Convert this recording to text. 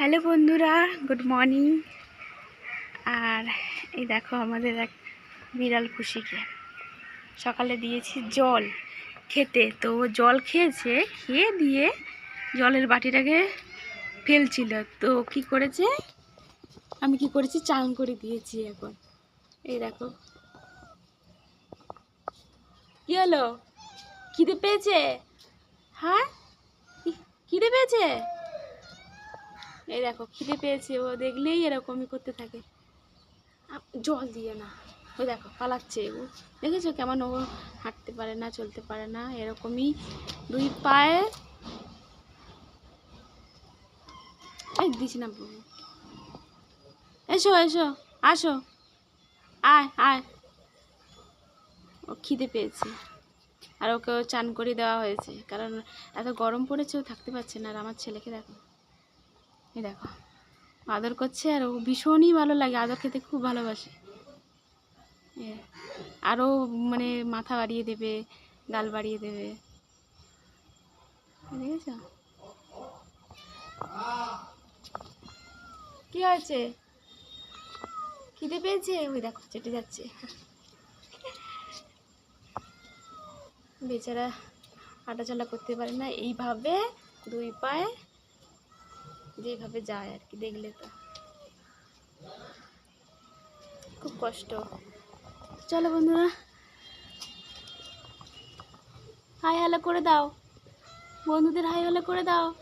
Hello বন্ধুরা, good morning. আর এই দেখো আমাদের এক বিড়াল খুশিকে। সকালে দিয়েছি জল খেতে। তো জল খেয়েছে, খেয়ে দিয়ে জলের বাটিটাকে ফেলছিল। তো কি করেছে? আমি কি করেছি? চান করে দিয়েছি এখন। এই দেখো। কি হলো? খিদে পেয়েছে? হ্যাঁ? খিদে পেয়েছে? এই দেখো, খিদে পেয়েছে, ও দেখলেই এরকমই করতে থাকে। জল দিয়ে না। ওই দেখো, পালাচ্ছে ও। দেখেছ কেমন ও হাঁটতে পারে না, চলতে পারে না? এরকমই দুই পায়ে। এই দিস না। এসো এসো, আসো। আয় আয়। ও খিদে পেয়েছে। আর ওকেও চান করে দেওয়া হয়েছে। কারণ এত গরম পড়েছে, ও থাকতে পারছে না। আর আমার ছেলেকে দেখো। এই দেখো। আদর করছে আর ও ভীষণই ভালো লাগে, আদর খেতে খুব ভালোবাসে। আরও মানে মাথা বাড়িয়ে দেবে, গাল বাড়িয়ে দেবে। দেখেছ? কি হয়েছে? খিদে পেয়েছে? ওই দেখো, চেটে যাচ্ছে। বেচারা হাঁটাচলা করতে পারে না। এইভাবে দুই পায়ে যেভাবে যায় আর কি দেখলে তো। খুব কষ্ট। চলো বন্ধুরা। হাই হ্যালো করে দাও। বন্ধুদের হাই হালা করে দাও।